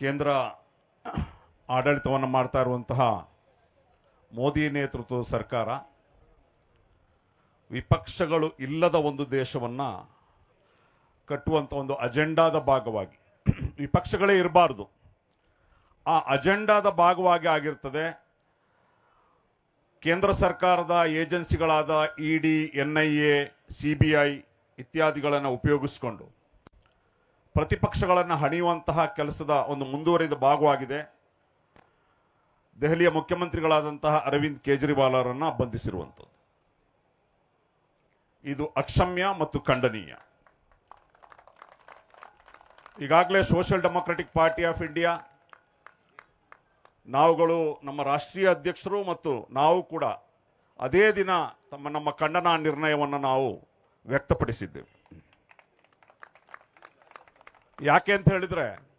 ಕೇಂದ್ರ ಆಡಳಿತವನ್ನು ಮಾಡ್ತಾ ಇರುವಂತಹ ಮೋದಿ ನೇತೃತ್ವದ ಸರ್ಕಾರ ವಿಪಕ್ಷಗಳು ಇಲ್ಲದ ಒಂದು ದೇಶವನ್ನು ಕಟ್ಟುವಂಥ ಒಂದು ಅಜೆಂಡಾದ ಭಾಗವಾಗಿ ವಿಪಕ್ಷಗಳೇ ಇರಬಾರ್ದು. ಆ ಅಜೆಂಡಾದ ಭಾಗವಾಗಿ ಆಗಿರ್ತದೆ. ಕೇಂದ್ರ ಸರ್ಕಾರದ ಏಜೆನ್ಸಿಗಳಾದ E D N I A C B I ಇತ್ಯಾದಿಗಳನ್ನು ಉಪಯೋಗಿಸಿಕೊಂಡು ಪ್ರತಿಪಕ್ಷಗಳನ್ನು ಹಣಿಯುವಂತಹ ಕೆಲಸದ ಒಂದು ಮುಂದುವರಿದ ಭಾಗವಾಗಿದೆ. ದೆಹಲಿಯ ಮುಖ್ಯಮಂತ್ರಿಗಳಾದಂತಹ ಅರವಿಂದ್ ಕೇಜ್ರಿವಾಲ್ ಅವರನ್ನು ಬಂಧಿಸಿರುವಂಥದ್ದು. ಇದು ಅಕ್ಷಮ್ಯ ಮತ್ತು ಖಂಡನೀಯ. ಈಗಾಗಲೇ social democratic party of India, ನಾವುಗಳು ನಮ್ಮ ರಾಷ್ಟ್ರೀಯ ಅಧ್ಯಕ್ಷರು ಮತ್ತು ನಾವು ಕೂಡ ಅದೇ ದಿನ ತಮ್ಮ ನಮ್ಮ ಖಂಡನಾ ನಿರ್ಣಯವನ್ನು ನಾವು ವ್ಯಕ್ತಪಡಿಸಿದ್ದೇವೆ. ಯಾಕೆ ಅಂತ ಹೇಳಿದ್ರೆ,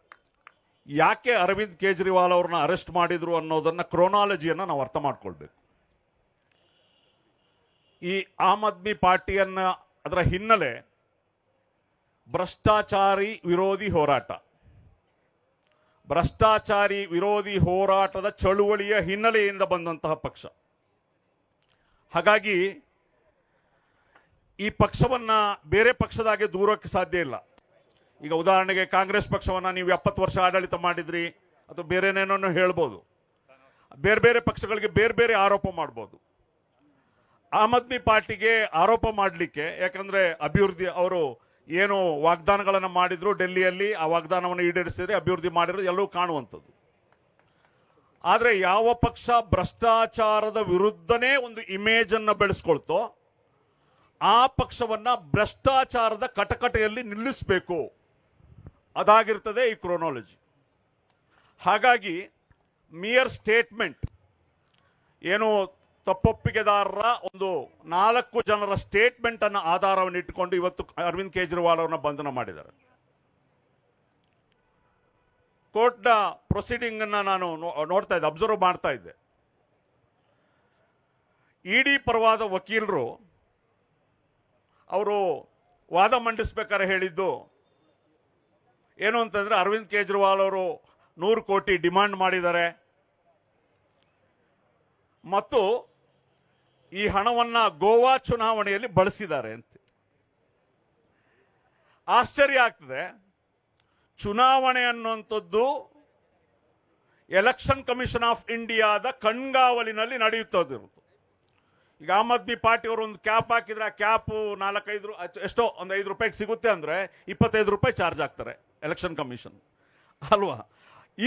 ಯಾಕೆ ಅರವಿಂದ್ ಕೇಜ್ರಿವಾಲ್ ಅವ್ರನ್ನ ಅರೆಸ್ಟ್ ಮಾಡಿದ್ರು ಅನ್ನೋದನ್ನ ಕ್ರೋನಾಲಜಿಯನ್ನ ನಾವು ಅರ್ಥ ಮಾಡ್ಕೊಳ್ಬೇಕು. ಈ ಆಮ್ ಆದ್ಮಿ ಪಾರ್ಟಿಯನ್ನ ಅದರ ಹಿನ್ನೆಲೆ ಭ್ರಷ್ಟಾಚಾರಿ ವಿರೋಧಿ ಹೋರಾಟ. ಭ್ರಷ್ಟಾಚಾರಿ ವಿರೋಧಿ ಹೋರಾಟದ ಚಳುವಳಿಯ ಹಿನ್ನೆಲೆಯಿಂದ ಬಂದಂತಹ ಪಕ್ಷ. ಹಾಗಾಗಿ ಈ ಪಕ್ಷವನ್ನ ಬೇರೆ ಪಕ್ಷದಾಗೆ ದೂರಕ್ಕೆ ಸಾಧ್ಯ ಇಲ್ಲ. ಈಗ ಉದಾಹರಣೆಗೆ ಕಾಂಗ್ರೆಸ್ ಪಕ್ಷವನ್ನ ನೀವು ಎಪ್ಪತ್ತು ವರ್ಷ ಆಡಳಿತ ಮಾಡಿದ್ರಿ ಅಥವಾ ಬೇರೆನೇನೋ ಹೇಳ್ಬೋದು. ಬೇರೆ ಬೇರೆ ಪಕ್ಷಗಳಿಗೆ ಬೇರೆ ಬೇರೆ ಆರೋಪ ಮಾಡ್ಬೋದು. ಆಮ್ ಆದ್ಮಿ ಪಾರ್ಟಿಗೆ ಆರೋಪ ಮಾಡಲಿಕ್ಕೆ, ಯಾಕಂದ್ರೆ ಅಭಿವೃದ್ಧಿ, ಅವರು ಏನು ವಾಗ್ದಾನಗಳನ್ನು ಮಾಡಿದ್ರು ಡೆಲ್ಲಿಯಲ್ಲಿ, ಆ ವಾಗ್ದಾನವನ್ನು ಈಡೇರಿಸಿದ್ರೆ ಅಭಿವೃದ್ಧಿ ಮಾಡಿರೋದು ಎಲ್ಲವೂ ಕಾಣುವಂಥದ್ದು. ಆದರೆ ಯಾವ ಪಕ್ಷ ಭ್ರಷ್ಟಾಚಾರದ ವಿರುದ್ಧನೇ ಒಂದು ಇಮೇಜನ್ನು ಬೆಳೆಸ್ಕೊಳ್ತೋ, ಆ ಪಕ್ಷವನ್ನು ಭ್ರಷ್ಟಾಚಾರದ ಕಟಕಟೆಯಲ್ಲಿ ನಿಲ್ಲಿಸಬೇಕು. ಅದಾಗಿರ್ತದೆ ಈ ಕ್ರೋನಾಲಜಿ ಹಾಗಾಗಿ ಮಿಯರ್ ಸ್ಟೇಟ್ಮೆಂಟ್ ಏನು ತಪ್ಪೊಪ್ಪಿಗೆದಾರರ ಒಂದು ನಾಲ್ಕು ಜನರ ಸ್ಟೇಟ್ಮೆಂಟ್ ಅನ್ನು ಆಧಾರವನ್ನು ಇಟ್ಟುಕೊಂಡು ಇವತ್ತು ಅರವಿಂದ್ ಕೇಜ್ರಿವಾಲ್ ಅವರನ್ನ ಬಂಧನ ಮಾಡಿದ್ದಾರೆ. ಕೋರ್ಟ್ನ ಪ್ರೊಸೀಡಿಂಗ್ ಅನ್ನ ನಾನು ನೋಡ್ತಾ ಇದ್ದೆ ಅಬ್ಸರ್ವ್ ಮಾಡ್ತಾ ಇದ್ದೆ. ಇಡಿ ಪರವಾದ ವಕೀಲರು ಅವರು ವಾದ ಮಂಡಿಸ್ಬೇಕಾದ್ರೆ ಹೇಳಿದ್ದು ಏನು ಅಂತಂದ್ರೆ ಅರವಿಂದ್ ಕೇಜ್ರಿವಾಲ್ ಅವರು ನೂರು ಕೋಟಿ ಡಿಮಾಂಡ್ ಮಾಡಿದ್ದಾರೆ. ಮತ್ತು ಈ ಹಣವನ್ನ ಗೋವಾ ಚುನಾವಣೆಯಲ್ಲಿ ಬಳಸಿದ್ದಾರೆ ಅಂತ. ಆಶ್ಚರ್ಯ ಆಗ್ತದೆ. ಚುನಾವಣೆ ಅನ್ನುವಂಥದ್ದು ಎಲೆಕ್ಷನ್ ಕಮಿಷನ್ ಆಫ್ ಇಂಡಿಯಾದ ಕಣ್ಗಾವಲಿನಲ್ಲಿ ನಡೆಯುತ್ತದಿರುವುದು ಈಗ ಆಮ್ ಆದ್ಮಿ ಪಾರ್ಟಿ ಅವರು ಒಂದು ಕ್ಯಾಪ್ ಹಾಕಿದ್ರೆ ಆ ಕ್ಯಾಪ್ ನಾಲ್ಕೈದು ಎಷ್ಟೋ, ಒಂದು ಐದು ರೂಪಾಯಿಗೆ ಸಿಗುತ್ತೆ ಅಂದ್ರೆ ಇಪ್ಪತ್ತೈದು ರೂಪಾಯಿ ಚಾರ್ಜ್ ಆಗ್ತಾರೆ ಎಲೆಕ್ಷನ್ ಕಮಿಷನ್ ಅಲ್ವಾ?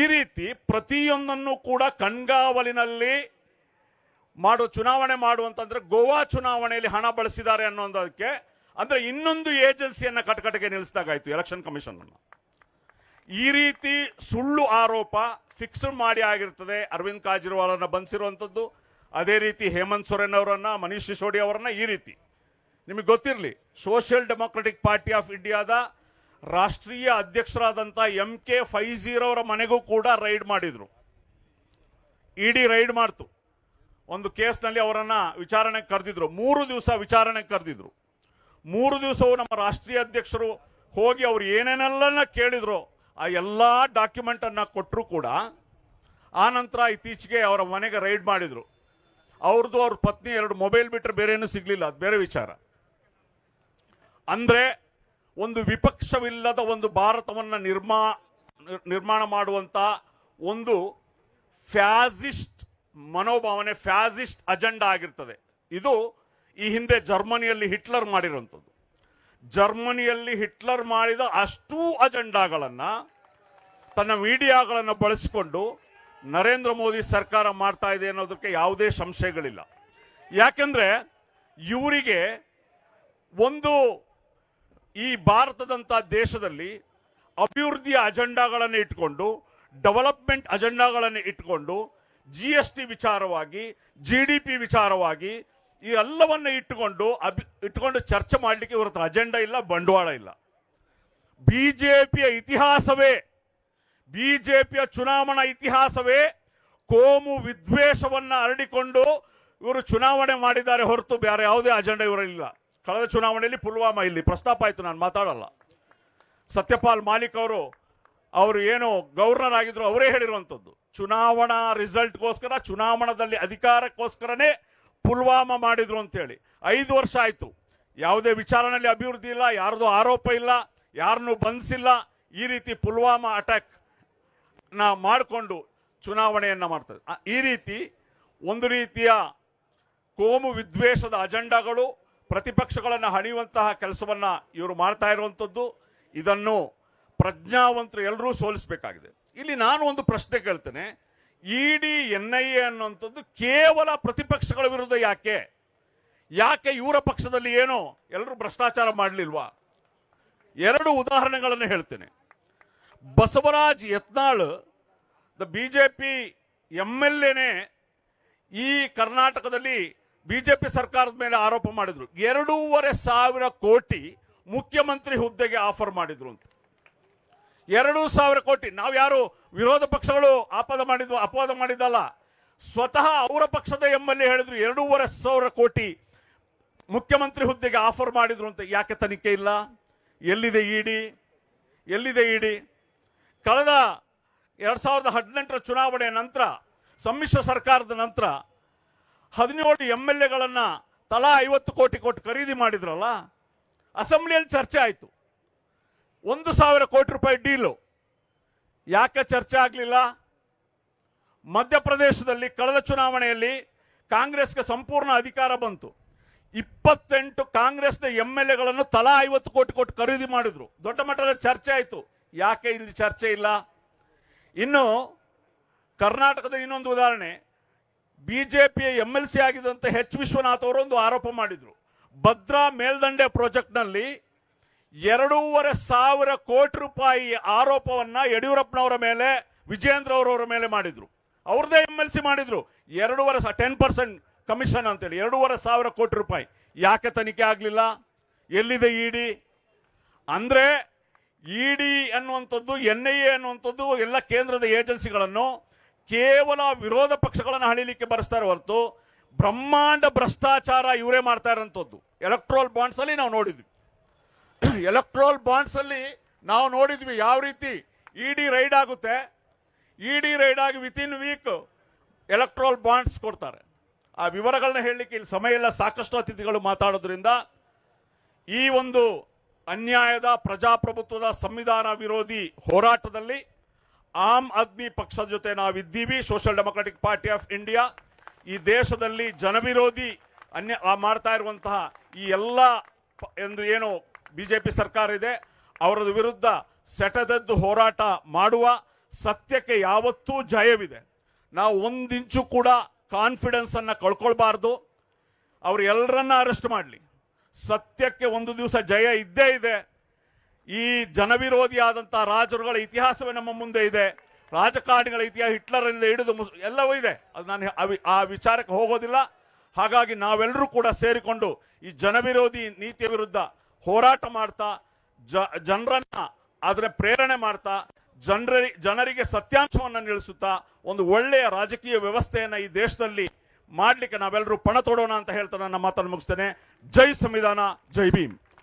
ಈ ರೀತಿ ಪ್ರತಿಯೊಂದನ್ನು ಕೂಡ ಕಣ್ಗಾವಲಿನಲ್ಲಿ ಮಾಡೋ ಚುನಾವಣೆ ಮಾಡುವಂತಂದ್ರೆ ಗೋವಾ ಚುನಾವಣೆಯಲ್ಲಿ ಹಣ ಬಳಸಿದ್ದಾರೆ ಅನ್ನೋದಕ್ಕೆ, ಅಂದ್ರೆ ಇನ್ನೊಂದು ಏಜೆನ್ಸಿಯನ್ನ ಕಟಕಟೆಗೆ ನಿಲ್ಲಿಸಿದಾಗಾಯ್ತು ಎಲೆಕ್ಷನ್ ಕಮಿಷನ್ ಈ ರೀತಿ ಸುಳ್ಳು ಆರೋಪ ಫಿಕ್ಸ್ ಮಾಡಿ ಆಗಿರ್ತದೆ. ಅರವಿಂದ್ ಕೇಜ್ರಿವಾಲ್ ಬಂಧಿಸಿರುವಂಥದ್ದು ಅದೇ ರೀತಿ ಹೇಮಂತ್ ಸೊರೆನ್ ಅವರನ್ನ, ಮನೀಶ್ ಸಿಸೋಡಿ ಅವರನ್ನ ಈ ರೀತಿ. ನಿಮಗೆ ಗೊತ್ತಿರಲಿ ಸೋಷಿಯಲ್ ಡೆಮೊಕ್ರೆಟಿಕ್ ಪಾರ್ಟಿ ಆಫ್ ಇಂಡಿಯಾದ ರಾಷ್ಟ್ರೀಯ ಅಧ್ಯಕ್ಷರಾದಂಥ ಎಂ ಕೆ ಫೈಜೀರ್ ಅವರ ಮನೆಗೂ ಕೂಡ ರೈಡ್ ಮಾಡಿದ್ರು. ಇಡಿ ರೈಡ್ ಮಾಡ್ತು. ಒಂದು ಕೇಸ್ನಲ್ಲಿ ಅವರನ್ನು ವಿಚಾರಣೆಗೆ ಕರೆದಿದ್ರು. ಮೂರು ದಿವಸ ವಿಚಾರಣೆಗೆ ಕರೆದಿದ್ರು. ಮೂರು ದಿವಸವೂ ನಮ್ಮ ರಾಷ್ಟ್ರೀಯ ಅಧ್ಯಕ್ಷರು ಹೋಗಿ ಅವರು ಏನೇನೆಲ್ಲ ಕೇಳಿದ್ರು, ಆ ಎಲ್ಲಾ ಡಾಕ್ಯುಮೆಂಟ್ ಅನ್ನ ಕೊಟ್ಟರು ಕೂಡ. ಆ ನಂತರ ಇತ್ತೀಚೆಗೆ ಅವರ ಮನೆಗೆ ರೈಡ್ ಮಾಡಿದ್ರು. ಅವ್ರದ್ದು ಅವ್ರ ಪತ್ನಿ ಎರಡು ಮೊಬೈಲ್ ಬಿಟ್ಟರೆ ಬೇರೆ ಏನೂ ಸಿಗ್ಲಿಲ್ಲ. ಅದು ಬೇರೆ ವಿಚಾರ. ಅಂದ್ರೆ ಒಂದು ವಿಪಕ್ಷವಿಲ್ಲದ ಒಂದು ಭಾರತವನ್ನು ನಿರ್ಮಾ ನಿರ್- ನಿರ್ಮಾಣ ಮಾಡುವಂತ ಒಂದು ಫ್ಯಾಸಿಸ್ಟ್ ಮನೋಭಾವನೆ, ಫ್ಯಾಸಿಸ್ಟ್ ಅಜೆಂಡಾ ಆಗಿರ್ತದೆ. ಇದು ಈ ಹಿಂದೆ ಜರ್ಮನಿಯಲ್ಲಿ ಹಿಟ್ಲರ್ ಮಾಡಿರುವಂಥದ್ದು. ಜರ್ಮನಿಯಲ್ಲಿ ಹಿಟ್ಲರ್ ಮಾಡಿದ ಅಷ್ಟೂ ಅಜೆಂಡಾಗಳನ್ನು ತನ್ನ ಮೀಡಿಯಾಗಳನ್ನು ಬಳಸಿಕೊಂಡು ನರೇಂದ್ರ ಮೋದಿ ಸರ್ಕಾರ ಮಾಡ್ತಾ ಇದೆ ಅನ್ನೋದಕ್ಕೆ ಯಾವುದೇ ಸಂಶಯಗಳಿಲ್ಲ. ಯಾಕೆಂದ್ರೆ ಇವರಿಗೆ ಒಂದು ಈ ಭಾರತದಂತ ದೇಶದಲ್ಲಿ ಅಭಿವೃದ್ಧಿಯ ಅಜೆಂಡಾಗಳನ್ನು ಇಟ್ಕೊಂಡು, ಡೆವಲಪ್ಮೆಂಟ್ ಅಜೆಂಡಾಗಳನ್ನು ಇಟ್ಕೊಂಡು ಜಿ ಎಸ್ ಟಿ ವಿಚಾರವಾಗಿ ಜಿ ಡಿ ಪಿ ವಿಚಾರವಾಗಿ ಈ ಎಲ್ಲವನ್ನು ಇಟ್ಟುಕೊಂಡು ಅಭಿ ಇಟ್ಕೊಂಡು ಚರ್ಚೆ ಮಾಡಲಿಕ್ಕೆ ಇವರ ಹತ್ರ ಅಜೆಂಡಾ ಇಲ್ಲ, ಬಂಡವಾಳ ಇಲ್ಲ. ಬಿ ಜೆ ಪಿಯ ಇತಿಹಾಸವೇ ಬಿ ಜೆ ಪಿಯ ಚುನಾವಣಾ ಇತಿಹಾಸವೇ ಕೋಮು ವಿದ್ವೇಷವನ್ನು ಹರಡಿಕೊಂಡು ಇವರು ಚುನಾವಣೆ ಮಾಡಿದ್ದಾರೆ ಹೊರತು ಬೇರೆ ಯಾವುದೇ ಅಜೆಂಡಾ ಇವರಲ್ಲಿಲ್ಲ ಕಳೆದ ಚುನಾವಣೆಯಲ್ಲಿ ಪುಲ್ವಾಮಾ ಇಲ್ಲಿ ಪ್ರಸ್ತಾಪ ಆಯಿತು, ನಾನು ಮಾತಾಡಲ್ಲ. ಸತ್ಯಪಾಲ್ ಮಾಲಿಕ್ ಅವರು ಅವರು ಏನು ಗವರ್ನರ್ ಆಗಿದ್ರು ಅವರೇ ಹೇಳಿರುವಂಥದ್ದು. ಚುನಾವಣಾ ರಿಸಲ್ಟ್ಗೋಸ್ಕರ, ಚುನಾವಣಾದಲ್ಲಿ ಅಧಿಕಾರಕ್ಕೋಸ್ಕರನೇ ಪುಲ್ವಾಮಾ ಮಾಡಿದ್ರು ಅಂತೇಳಿ ಐದು ವರ್ಷ ಆಯಿತು. ಯಾವುದೇ ವಿಚಾರಣೆಯಲ್ಲಿ ಅಭಿವೃದ್ಧಿ ಇಲ್ಲ, ಯಾರ್ದು ಆರೋಪ ಇಲ್ಲ ಯಾರನ್ನೂ ಬಂಧಿಸಿಲ್ಲ, ಈ ರೀತಿ ಪುಲ್ವಾಮಾ ಅಟ್ಯಾಕ್ನ ಮಾಡಿಕೊಂಡು ಚುನಾವಣೆಯನ್ನು ಮಾಡ್ತದೆ. ಈ ರೀತಿ ಒಂದು ರೀತಿಯ ಕೋಮು ವಿದ್ವೇಷದ ಅಜೆಂಡಾಗಳು ಪ್ರತಿಪಕ್ಷಗಳನ್ನು ಹಣಿಯುವಂತಹ ಕೆಲಸವನ್ನು ಇವರು ಮಾಡ್ತಾ ಇರುವಂಥದ್ದು ಇದನ್ನು ಪ್ರಜ್ಞಾವಂತರು ಎಲ್ಲರೂ ಸೋಲಿಸಬೇಕಾಗಿದೆ. ಇಲ್ಲಿ ನಾನು ಒಂದು ಪ್ರಶ್ನೆ ಕೇಳ್ತೇನೆ. ಇಡಿ ಎನ್ ಐ ಎ ಅನ್ನುವಂಥದ್ದು ಕೇವಲ ಪ್ರತಿಪಕ್ಷಗಳ ವಿರುದ್ಧ ಯಾಕೆ? ಯಾಕೆ ಇವರ ಪಕ್ಷದಲ್ಲಿ ಏನು ಎಲ್ಲರೂ ಭ್ರಷ್ಟಾಚಾರ ಮಾಡಲಿಲ್ವಾ? ಎರಡು ಉದಾಹರಣೆಗಳನ್ನು ಹೇಳ್ತೇನೆ. Basavaraj Yatnal, the BJP M L ಎನೇ ಈ ಕರ್ನಾಟಕದಲ್ಲಿ ಬಿಜೆಪಿ ಸರ್ಕಾರದ ಮೇಲೆ ಆರೋಪ ಮಾಡಿದ್ರು. ಎರಡೂವರೆ ಸಾವಿರ ಕೋಟಿ ಮುಖ್ಯಮಂತ್ರಿ ಹುದ್ದೆಗೆ ಆಫರ್ ಮಾಡಿದ್ರು ಅಂತ. ಎರಡು ಸಾವಿರ ಕೋಟಿ. ನಾವು ಯಾರು ವಿರೋಧ ಪಕ್ಷಗಳು ಆಪಾದ ಮಾಡಿದ್ವು, ಅಪವಾದ ಮಾಡಿದ್ದಲ್ಲ. ಸ್ವತಃ ಅವರ ಪಕ್ಷದ ಎಂ ಎಲ್ ಎ ಹೇಳಿದ್ರು, ಎರಡೂವರೆ ಸಾವಿರ ಕೋಟಿ ಮುಖ್ಯಮಂತ್ರಿ ಹುದ್ದೆಗೆ ಆಫರ್ ಮಾಡಿದ್ರು ಅಂತ. ಯಾಕೆ ತನಿಖೆ ಇಲ್ಲ? ಎಲ್ಲಿದೆ ಇಡಿ? ಎಲ್ಲಿದೆ ಇಡಿ? ಕಳೆದ ಎರಡು ಸಾವಿರದ ಹದಿನೆಂಟರ ಚುನಾವಣೆಯ ನಂತರ, ಸಮ್ಮಿಶ್ರ ಸರ್ಕಾರದ ನಂತರ ಹದಿನೇಳು ಎಂ ಎಲ್ ಎಗಳನ್ನ ತಲಾ ಐವತ್ತು ಕೋಟಿ ಕೊಟ್ಟು ಖರೀದಿ ಮಾಡಿದ್ರಲ್ಲ, ಅಸೆಂಬ್ಲಿಯಲ್ಲಿ ಚರ್ಚೆ ಆಯಿತು. ಒಂದು ಸಾವಿರ ಕೋಟಿ ರೂಪಾಯಿ ಡೀಲು. ಯಾಕೆ ಚರ್ಚೆ ಆಗಲಿಲ್ಲ? ಮಧ್ಯಪ್ರದೇಶದಲ್ಲಿ ಕಳೆದ ಚುನಾವಣೆಯಲ್ಲಿ ಕಾಂಗ್ರೆಸ್ಗೆ ಸಂಪೂರ್ಣ ಅಧಿಕಾರ ಬಂತು. ಇಪ್ಪತ್ತೆಂಟು ಕಾಂಗ್ರೆಸ್ನ ಎಂ ಎಲ್ ಎಗಳನ್ನು ತಲಾ ಐವತ್ತು ಕೋಟಿ ಕೊಟ್ಟು ಖರೀದಿ ಮಾಡಿದ್ರು. ದೊಡ್ಡ ಮಟ್ಟದ ಚರ್ಚೆ ಆಯಿತು. ಯಾಕೆ ಇಲ್ಲಿ ಚರ್ಚೆ ಇಲ್ಲ? ಇನ್ನು ಕರ್ನಾಟಕದ ಇನ್ನೊಂದು ಉದಾಹರಣೆ. ಬಿಜೆಪಿಯ ಎಂ ಎಲ್ ಸಿ ಆಗಿದ್ದಂಥ ಎಚ್ ವಿಶ್ವನಾಥ್ ಅವರೊಂದು ಆರೋಪ ಮಾಡಿದ್ರು. ಭದ್ರಾ ಮೇಲ್ದಂಡೆ ಪ್ರಾಜೆಕ್ಟ್ನಲ್ಲಿ ಎರಡೂವರೆ ಸಾವಿರ ಕೋಟಿ ರೂಪಾಯಿ ಆರೋಪವನ್ನ ಯಡಿಯೂರಪ್ಪನವರ ಮೇಲೆ ವಿಜೇಂದ್ರ ಅವರವರ ಮೇಲೆ ಮಾಡಿದ್ರು. ಅವ್ರದ್ದೇ ಎಂ ಎಲ್ ಸಿ ಮಾಡಿದ್ರು. ಎರಡೂವರೆ ಟೆನ್ ಪರ್ಸೆಂಟ್ ಕಮಿಷನ್ ಅಂತೇಳಿ, ಎರಡೂವರೆ ಸಾವಿರ ಕೋಟಿ ರೂಪಾಯಿ. ಯಾಕೆ ತನಿಖೆ ಆಗಲಿಲ್ಲ? ಎಲ್ಲಿದೆ ಇಡಿ ಅಂದ್ರೆ ಇಡಿ ಅನ್ನುವಂಥದ್ದು, ಎನ್ ಐ ಎ ಅನ್ನುವಂಥದ್ದು ಎಲ್ಲ ಕೇಂದ್ರದ ಏಜೆನ್ಸಿಗಳನ್ನು ಕೇವಲ ವಿರೋಧ ಪಕ್ಷಗಳನ್ನು ಹಣಿಲಿಕ್ಕೆ ಬರೆಸ್ತಾರೆ ಹೊರತು ಬ್ರಹ್ಮಾಂಡ ಭ್ರಷ್ಟಾಚಾರ ಇವರೇ ಮಾಡ್ತಾ ಇರೋಂಥದ್ದು. ಎಲೆಕ್ಟ್ರೋಲ್ ಬಾಂಡ್ಸ್ ಅಲ್ಲಿ ನಾವು ನೋಡಿದ್ವಿ. ಎಲೆಕ್ಟ್ರೋಲ್ ಬಾಂಡ್ಸ್ ಅಲ್ಲಿ ನಾವು ನೋಡಿದ್ವಿ ಯಾವ ರೀತಿ ಇಡಿ ರೈಡ್ ಆಗುತ್ತೆ. ಇಡಿ ರೈಡ್ ಆಗಿ within week electoral bonds ಕೊಡ್ತಾರೆ. ಆ ವಿವರಗಳನ್ನ ಹೇಳಲಿಕ್ಕೆ ಇಲ್ಲಿ ಸಮಯ ಇಲ್ಲ, ಸಾಕಷ್ಟು ಅತಿಥಿಗಳು ಮಾತಾಡೋದ್ರಿಂದ ಈ ಒಂದು ಅನ್ಯಾಯದ ಪ್ರಜಾಪ್ರಭುತ್ವದ ಸಂವಿಧಾನ ವಿರೋಧಿ ಹೋರಾಟದಲ್ಲಿ ಆಮ್ ಆದ್ಮಿ ಪಕ್ಷದ ಜೊತೆ ನಾವಿದ್ದೀವಿ, social democratic party of India. ಈ ದೇಶದಲ್ಲಿ ಜನವಿರೋಧಿ ಅನ್ಯ ಮಾಡ್ತಾ ಇರುವಂತಹ ಈ ಎಲ್ಲ ಎಂದು ಏನು ಬಿಜೆಪಿ ಸರ್ಕಾರ ಇದೆ ಅವರ ವಿರುದ್ಧ ಸೆಟದದ್ದು ಹೋರಾಟ ಮಾಡುವ ಸತ್ಯಕ್ಕೆ ಯಾವತ್ತೂ ಜಯವಿದೆ. ನಾವು ಒಂದಿಂಚು ಕೂಡ ಕಾನ್ಫಿಡೆನ್ಸ್ ಅನ್ನ ಕಳ್ಕೊಳ್ಬಾರ್ದು. ಅವ್ರು ಎಲ್ಲರನ್ನ ಅರೆಸ್ಟ್ ಮಾಡಲಿ. ಸತ್ಯಕ್ಕೆ ಒಂದು ದಿವಸ ಜಯ ಇದ್ದೇ ಇದೆ. ಈ ಜನವಿರೋಧಿಯಾದಂತಹ ರಾಜರುಗಳ ಇತಿಹಾಸವೇ ನಮ್ಮ ಮುಂದೆ ಇದೆ. ರಾಜಕಾರಣಿಗಳ ಇತಿಹಾಸ ಹಿಟ್ಲರಿಂದ ಹಿಡಿದು ಮುಸ್- ಎಲ್ಲವೂ ಇದೆ. ಅದು ನಾನು ಆ ವಿಚಾರಕ್ಕೆ ಹೋಗೋದಿಲ್ಲ. ಹಾಗಾಗಿ ನಾವೆಲ್ಲರೂ ಕೂಡ ಸೇರಿಕೊಂಡು ಈ ಜನವಿರೋಧಿ ನೀತಿಯ ವಿರುದ್ಧ ಹೋರಾಟ ಮಾಡ್ತಾ, ಜ, ಜನರನ್ನ ಅದರ ಪ್ರೇರಣೆ ಮಾಡ್ತಾ, ಜನರ, ಜನರಿಗೆ ಸತ್ಯಾಂಶವನ್ನು ನಿಲ್ಲಿಸುತ್ತಾ ಒಂದು ಒಳ್ಳೆಯ ರಾಜಕೀಯ ವ್ಯವಸ್ಥೆಯನ್ನು ಈ ದೇಶದಲ್ಲಿ ಮಾಡಲಿಕ್ಕೆ ನಾವೆಲ್ಲರೂ ಪಣ ತೊಡೋಣ ಅಂತ ಹೇಳ್ತಾ ನನ್ನ ಮಾತನ್ನು ಮುಗಿಸ್ತೇನೆ. ಜೈ ಸಂವಿಧಾನ, ಜೈ ಭೀಮ್.